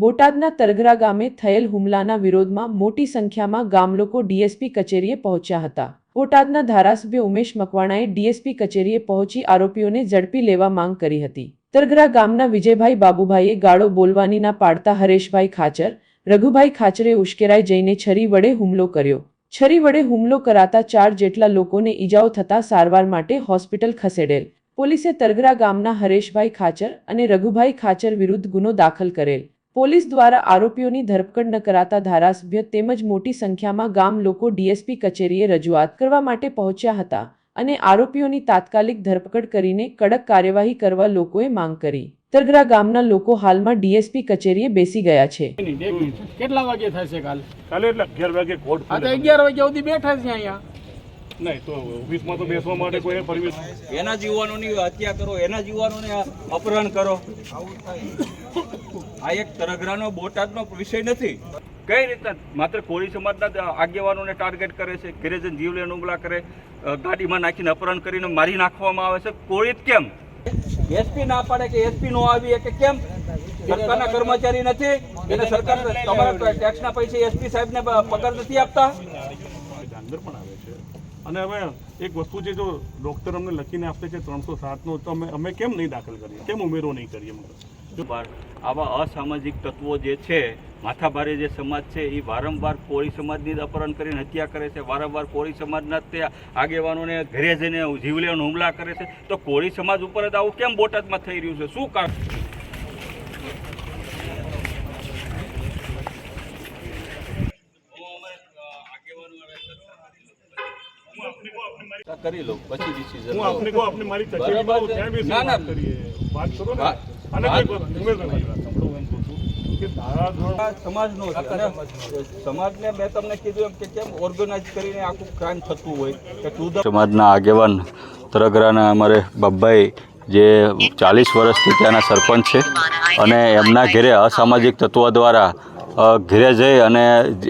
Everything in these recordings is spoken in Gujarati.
બોટાદના તરઘરા ગામે થયેલ હુમલાના વિરોધમાં મોટી સંખ્યામાં ગામલોકો ડીએસપી કચેરીએ પહોંચ્યા હતા. બોટાદના ધારાસભ્ય ઉમેશ મકવાણાએ ડીએસપી કચેરીએ પહોંચી આરોપીઓને ઝડપી લેવા માંગ કરી હતી. તરઘરા ગામના વિજયભાઈ બાબુભાઈએ ગાળો બોલવાની ના પાડતા હરેશભાઈ ખાચર, રઘુભાઈ ખાચરે ઉશ્કેરાઈ જઈને છરી વડે હુમલો કર્યો. છરી વડે હુમલો કરાતા ચાર જેટલા લોકોને ઈજાઓ થતા સારવાર માટે હોસ્પિટલ ખસેડેલ. પોલીસે તરગરા ગામના હરેશભાઈ ખાચર અને રઘુભાઈ ખાચર વિરુદ્ધ ગુનો દાખલ કરેલ. પોલીસ દ્વારા આરોપીઓની ધરપકડ ન કરાતા ધારાસભ્ય તેમજ મોટી સંખ્યામાં ગામ લોકો ડીએસપી કચેરીએ રજૂઆત કરવા માટે પહોંચ્યા હતા અને આરોપીઓની તાત્કાલિક ધરપકડ કરીને કડક કાર્યવાહી કરવા લોકોએ માંગ કરી તરગરા ગામના લોકો હાલમાં ડીએસપી કચેરીએ બેસી ગયા છે. કેટલા વાગે થશે કાલ કાલે એટલે અગિયાર વાગે કોર્ટ આ તો ખુલે. અગિયાર વાગ્યા સુધી બેઠા છે અહીંયા નહીં તો ઓફિસમાં તો બેસવા માટે કોઈ પરમિશન એના જીવનોની હત્યા કરો એના જીવનોને અપહરણ કરો. આ એક તરગરાનો બોટાદનો વિષય નથી. કઈ રીતના માત્ર કોળી સમાજના આગેવાનોને ટાર્ગેટ કરે છે ઘરે જીવલેણ હુમલા કરે ગાડીમાં નાખીને અપહરણ કરીને મારી નાખવામાં આવે છે? કોળી જ કેમ? એસપી ના પાડે કે એસપી નો આવી કે કેમ? સરકારના કર્મચારી નથી એટલે સરકાર તમારા ટેક્સના પૈસે એસપી સાહેબને પગાર નથી આપતા? જાનવર પણ આવે છે અને હવે એક વસ્તુ છે જો ડૉક્ટર અમને લખીને આપે છે ત્રણસો સાતનો, તો અમે અમે કેમ નહીં દાખલ કરીએ? કેમ ઉમેરો નહીં કરીએ મગર આવા અસામાજિક તત્વો જે છે, માથાભારે જે સમાજ છે એ વારંવાર કોળી સમાજની જ અપહરણ કરીને હત્યા કરે છે. વારંવાર કોળી સમાજના તે આગેવાનોને ઘરે જઈને જીવલેણ હુમલા કરે છે. તો કોળી સમાજ ઉપર જ આવું કેમ બોટાદમાં થઈ રહ્યું છે? શું કારણ? કરી લઉં પછી ડિસિઝન હું આપને કહું આપને મારી કચેરીમાં બરાબર ત્યાં બેસી. વાત કરીએ. વાત કરો ને. અને કોઈ વાત- સાંભળો એમ કહું છું કે ધારાધોરણ સમાજનો સમાજને મેં તમને કીધું એમ કે કેમ ઓર્ગેનાઇઝ કરીને આખું ક્રાઇમ થતું હોય? કે ટુ સમાજના આગેવાન તરગરાના અમારે બાબાઈ જે ચાલીસ વર્ષથી ત્યાંના સરપંચ છે અને એમના ઘેરે અસામાજિક તત્વો દ્વારા ઘેરે જઈ અને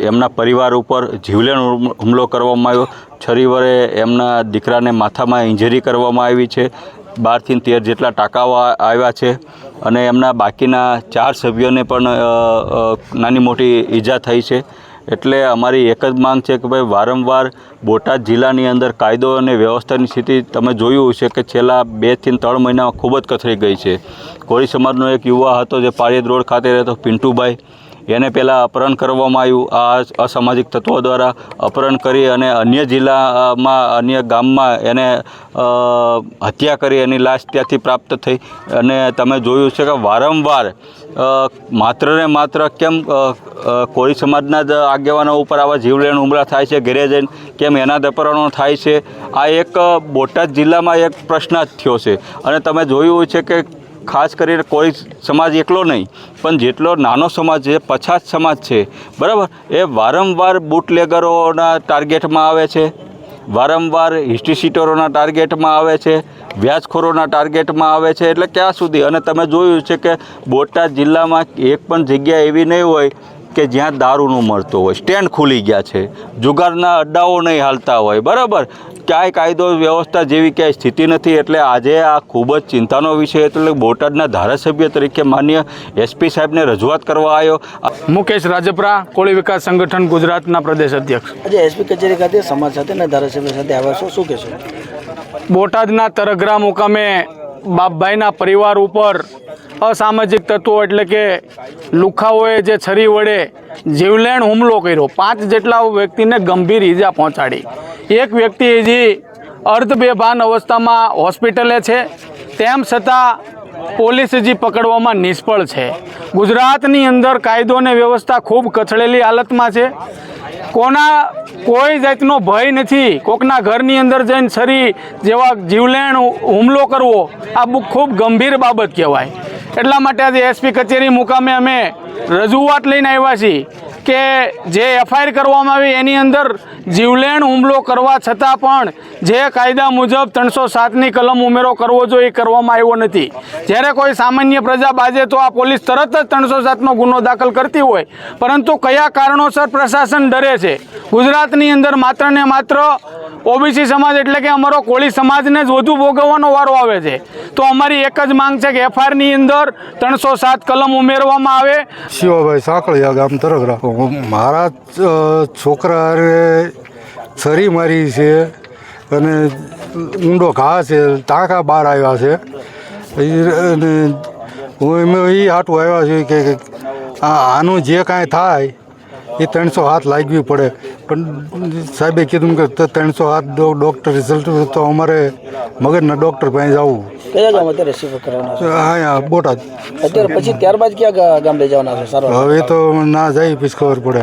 એમના પરિવાર ઉપર જીવલેણ હુમલો કરવામાં આવ્યો. છરી વડે એમના દીકરાને માથામાં ઇન્જરી કરવામાં આવી છે. બારથી તેર જેટલા ટાંકાઓ આવ્યા છે અને એમના બાકીના ચાર સભ્યોને પણ નાની મોટી ઈજા થઈ છે. એટલે અમારી એક જ માંગ છે કે ભાઈ વારંવાર બોટાદ જિલ્લાની અંદર કાયદો અને વ્યવસ્થાની સ્થિતિ તમે જોયું હશે કે છેલ્લા બેથી ત્રણ મહિનામાં ખૂબ જ કથળી ગઈ છે. કોળી સમાજનો એક યુવા હતો જે પાળિયદ રોડ ખાતે રહેતો પિન્ટુભાઈ. એને પહેલાં અપહરણ કરવામાં આવ્યું. આ અસામાજિક તત્વો દ્વારા અપહરણ કરી અને અન્ય જિલ્લામાં, અન્ય ગામમાં એને હત્યા કરી એની લાશ ત્યાંથી પ્રાપ્ત થઈ. અને તમે જોયું છે કે વારંવાર માત્ર ને માત્ર કેમ કોળી સમાજના જ આગેવાનો ઉપર આવા જીવલેણ હુમલા થાય છે, ઘેરે જઈને કેમ એના જ અપહરણો થાય છે? આ એક બોટાદ જિલ્લામાં એક પ્રશ્ન જ થયો છે. અને તમે જોયું છે કે ખાસ કરીને કોઈ સમાજ એકલો નહીં, પણ જેટલો નાનો સમાજ છે, પછાત સમાજ છે, બરાબર? એ વારંવાર બુટલેગરોના ટાર્ગેટમાં આવે છે, વારંવાર હિસ્ટ્રી સીટરોના ટાર્ગેટમાં આવે છે, વ્યાજખોરોના ટાર્ગેટમાં આવે છે, એટલે ક્યાં સુધી? અને તમે જોયું છે કે બોટાદ જિલ્લામાં એક પણ જગ્યા એવી નહીં હોય કે જ્યાં દારૂનું મળતું હોય. સ્ટેન્ડ ખુલી ગયા છે. જુગારના અડ્ડાઓ નહીં હાલતા હોય. બરાબર? ક્યાંય કાયદો વ્યવસ્થા જેવી ક્યાંય સ્થિતિ નથી એટલે આજે આ ખૂબ જ ચિંતાનો વિષય એટલે બોટાદના ધારાસભ્ય તરીકે માન્ય એસપી સાહેબને રજૂઆત કરવા આવ્યો. મુકેશ રાજપરા કોળી વિકાસ સંગઠન ગુજરાતના પ્રદેશ અધ્યક્ષ. આજે એસપી કચેરી ખાતે સમાજ સાથે અને ધારાસભ્ય સાથે આવ્યા છો શું કહેશો? બોટાદના તરગરા મુકામે બાપભાઈના પરિવાર ઉપર અસામાજિક તત્વો એટલે કે લુખાઓએ જે છરી વડે જીવલેણ હુમલો કર્યો, પાંચ જેટલા વ્યક્તિને ગંભીર ઈજા પહોંચાડી. એક વ્યક્તિ હજી અર્ધ બેભાન અવસ્થામાં હોસ્પિટલે છે, તેમ છતાં પોલીસ હજી પકડવામાં નિષ્ફળ છે. ગુજરાતની અંદર કાયદો અને વ્યવસ્થા ખૂબ કથળેલી હાલતમાં છે. કોના કોઈ જાતનો ભય નથી. કોકના ઘરની અંદર જઈને છરી જેવા જીવલેણ હુમલો કરવો, આ ખૂબ ગંભીર બાબત કહેવાય. એટલા માટે આજે એસપી કચેરી મુકામે અમે રજૂઆત લઈને આવ્યા છીએ. કે જે એફઆઈઆર કરવામાં આવી એની અંદર જીવલેણ હુમલો કરવા છતાં પણ જે કાયદા મુજબ ત્રણસો સાતની કલમ ઉમેરો કરવો જોઈએ એ કરવામાં આવ્યો નથી. જ્યારે કોઈ સામાન્ય પ્રજા બાજે તો આ પોલીસ તરત જ ત્રણસો સાતનો ગુનો દાખલ કરતી હોય. પરંતુ કયા કારણોસર પ્રશાસન ડરે છે? ગુજરાતની અંદર માત્ર ને માત્ર ઓબીસી સમાજ એટલે કે અમારો કોળી સમાજને જ વધુ ભોગવવાનો વારો આવે છે. તો અમારી એક જ માંગ છે કે એફઆઈઆરની અંદર ત્રણસો સાત કલમ ઉમેરવામાં આવે. શિવાભાઈ સાંકળિયા ગામ તરફ હું- મારા છોકરાએ છરી મારી છે અને ઊંડો ઘા છે, ટાંકા બહાર આવ્યા છે. અને હું એમાં એ હાટું આવ્યા છે કે આનું જે કાંઈ થાય એ ત્રણસો હાથ લાગવી પડે. પણ સાહેબે કીધું કે ત- ત્રણસો હાથ ડૉક્ટર રિઝલ્ટ તો અમારે મગજના ડૉક્ટર પાસે જવું. કયા ગામ અત્યારે શિફ્ટ કરવાના છે? અહીંયા બોટાદ. અત્યારે પછી ત્યારબાદ ક્યાં ગામ લઈ જવાના છે? હવે તો ના જાય પછી ખબર પડે.